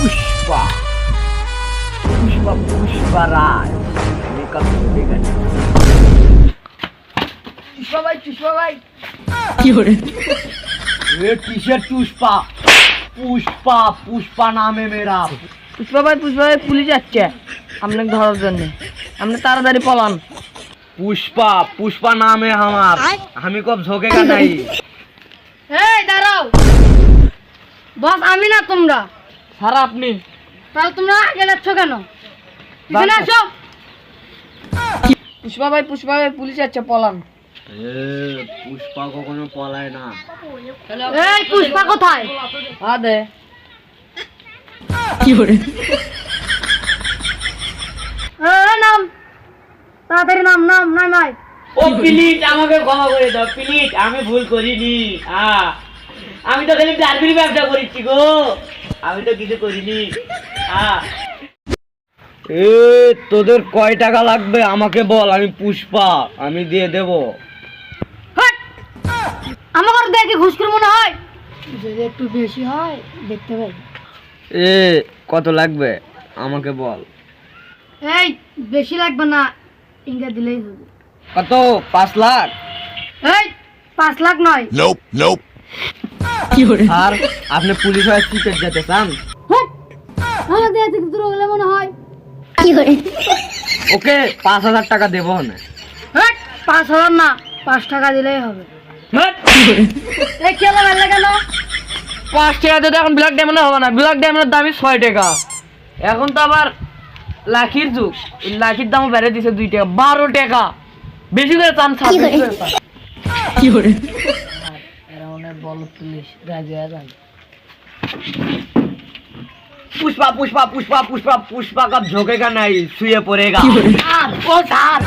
Pushpa Pushpa Pushpa Raj makeup ঠিক আছে পুষ্পা ভাই পুষ্পা ভাই। এ কিসের পুষ্পা? পুষ্পা পুষ্পা নামে মেরা পুষ্পা ভাই পুষ্পা ভাই পুলিশ আপনাকে ধরার জন্য। আপনি তাড়াতাড়ি পলান। পুষ্পা পুষ্পা নামে আমার। আমি কব নাই এই দাঁড়াও। বস আমি না তোমরা। স্যার আপনি তাহলে তোমরা আগে যাচ্ছ কেন? পিছনে আসো। পুষ্পা ভাই পুষ্পা ভাই পুলিশ যাচ্ছে পলান। পুষ্পা কখনো পলায় না। এই পুষ্পা কোথায়? আ দে। এই নাম। তাড়াতাড়ি নাম নাম নাই নাই ও প্লিজ আমাকে ক্ষমা করে দাও প্লিজ আমি ভুল করিনি। আ আমি তো খালি ডারবির ব্যবসা করেছি গো। আমি তো কিছু করিনি। আ এ তোদের কয় টাকা লাগবে? আমাকে বল আমি পুষ্পা আমি দিয়ে দেব। হাট! আমার দেখে ঘুষ করে মনে হয়? যদি একটু বেশি হয় দেখতে পাই। এ কত লাগবে? আমাকে বল। এই বেশি লাগবে না। ইঙ্গা দিলেই হবে। কত? পাঁচ লাখ? এই পাঁচ লাখ নয়। Nope, nope. আর আপনি পুলিশ হয়ে যেতে চান? হাট! আমার দেখে থেকে দূর হলে মনে হয়। ওকে পাঁচ হাজার টাকা দেবো না। পাঁচ হাজার না পাঁচ টাকা দিলেই হবে। হ্যাঁ? এই কেন? পাঁচ টাকা দিতে এখন ব্ল্যাক ডায়মন্ড হবে না। ব্ল্যাক ডায়মন্ডের দামই ছয় টাকা। এখন তো আবার লাখির যুগ। লাখির দামও বেড়ে দিছে দুই টাকা। বারো টাকা। বেশি করে চান করে হয় পুলিশ রাজু পুষ্পা পুষ্পা পুষ্পা পুষ্পা পুষ্পা কাপ ঝোঁকেগা নাই শুয়ে পড়েগা। ও স্যার।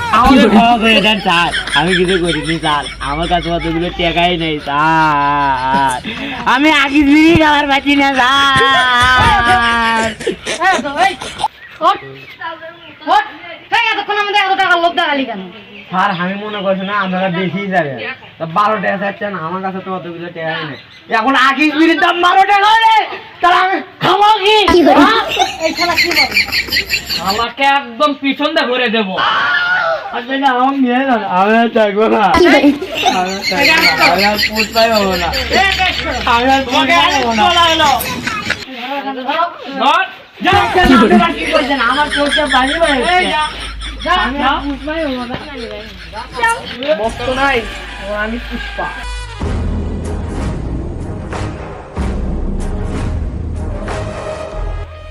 করে দেন স্যার। আমি কিছু করিনি স্যার। আমার কাছে অতগুলো টেকাই নেই স্যার। আমি আগে খাবার পাচ্ছি না স্যার। এতক্ষণ আমাদের এত দেখালি কেন? স্যার আমি মনে করছি না আপনারা বেশি যাবে বারো টাকা চাচ্ছেন আমার কাছে তো অতগুলো টাকা নেই। এখন আকিস বিড়ির দাম বারো টাকা হলে তাহলে আমি খাব কি? হ্যাঁ? এই খেলা কি বলে? আমাকে একদম পিছন দিয়ে ভরে দেবো। আমার চোখটা পানি এই যা, যা, আমি যা। আর পুষ্পাই হব না। বক্ত নাই ও আমি পুষ্পা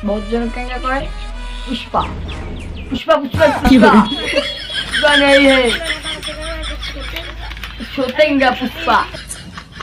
বহুত জন কেঙ্গা করে